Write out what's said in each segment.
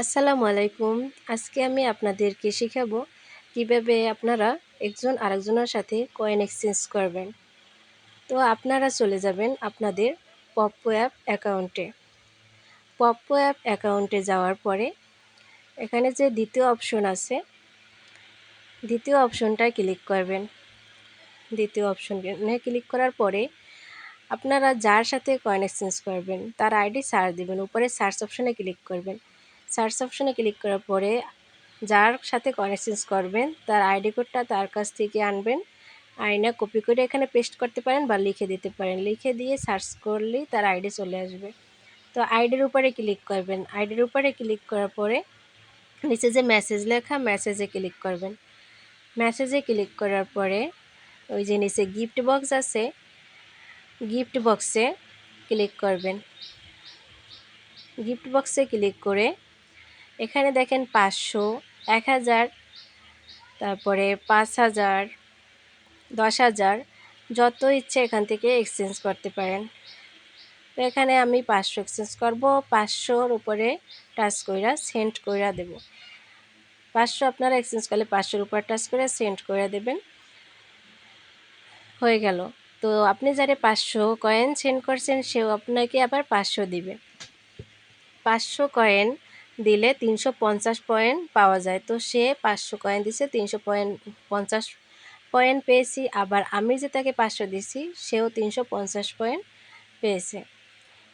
আসসালামু আলাইকুম। আজকে আমি আপনাদেরকে শেখাবো কীভাবে আপনারা একজন আরেকজনের সাথে কয়েন এক্সচেঞ্জ করবেন। তো আপনারা চলে যাবেন আপনাদের পপ্পো অ্যাপ অ্যাকাউন্টে পপ্পো অ্যাপ অ্যাকাউন্টে যাওয়ার পরে এখানে যে দ্বিতীয় অপশন আছে, দ্বিতীয় অপশনটায় ক্লিক করবেন। দ্বিতীয় অপশনে ক্লিক করার পরে আপনারা যার সাথে কয়েন এক্সচেঞ্জ করবেন, তার আইডি সার্চ দেবেন, উপরে সার্চ অপশনে ক্লিক করবেন। সার্চ অপশনে ক্লিক করার পরে যার সাথে কনেকশন করবেন, তার আইডি কোডটা তার কাছ থেকে আনবেন। আইনা কপি করে এখানে পেস্ট করতে পারেন বা লিখে দিতে পারেন। লিখে দিয়ে সার্চ করলেই তার আইডি চলে আসবে। তো আইডির উপরে ক্লিক করবেন। আইডির উপরে ক্লিক করার পরে নিচে যে মেসেজ লেখা মেসেজে ক্লিক করবেন। মেসেজে ক্লিক করার পরে ওই যে নিচে গিফট বক্স আছে গিফট বক্সে ক্লিক করবেন। গিফট বক্সে ক্লিক করে এখানে দেখেন পাঁচশো, এক হাজার, তারপরে পাঁচ হাজার, দশ হাজার, যত ইচ্ছে এখান থেকে এক্সচেঞ্জ করতে পারেন। তো এখানে আমি পাঁচশো এক্সচেঞ্জ করব, পাঁচশোর উপরে টাচ কইরা সেন্ড কইরা দেব। পাঁচশো আপনারা এক্সচেঞ্জ করলে পাঁচশোর উপর টাচ করে সেন্ড করে দেবেন। হয়ে গেল। তো আপনি যারা পাঁচশো কয়েন সেন্ড করছেন, সেও আপনাকে আবার পাঁচশো দিবে। পাঁচশো কয়েন দিলে তিনশো পঞ্চাশ পয়েন্ট পাওয়া যায়। তো সে পাঁচশো কয়েন দিছে, তিনশো পয়েন্ট, পঞ্চাশ পয়েন্ট পেয়েছি। আবার আমি যে তাকে পাঁচশো দিছি, সেও তিনশো পঞ্চাশ পয়েন্ট পেয়েছে।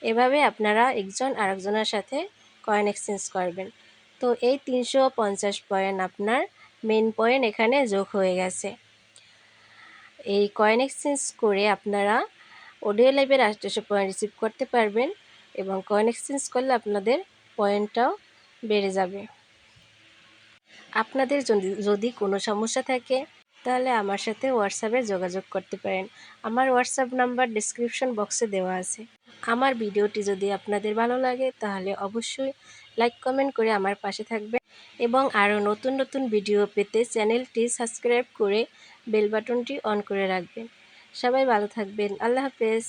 এভাবে আপনারা একজন আরেকজনের সাথে কয়েন এক্সচেঞ্জ করবেন। তো এই তিনশো পঞ্চাশ পয়েন্ট আপনার মেন পয়েন্ট এখানে যোগ হয়ে গেছে। এই কয়েন এক্সচেঞ্জ করে আপনারা অডিও লাইভের আটশো পয়েন্ট রিসিভ করতে পারবেন এবং কয়েন এক্সচেঞ্জ করলে আপনাদের পয়েন্টটাও বেড়ে যাবে। আপনাদের যদি কোনো সমস্যা থাকে, তাহলে আমার সাথে হোয়াটসঅ্যাপে যোগাযোগ করতে পারেন। আমার হোয়াটসঅ্যাপ নাম্বার ডিসক্রিপশন বক্সে দেওয়া আছে। আমার ভিডিওটি যদি আপনাদের ভালো লাগে, তাহলে অবশ্যই লাইক কমেন্ট করে আমার পাশে থাকবেন এবং আরও নতুন নতুন ভিডিও পেতে চ্যানেলটি সাবস্ক্রাইব করে বেল বাটনটি অন করে রাখবেন। সবাই ভালো থাকবেন। আল্লাহ হাফেজ।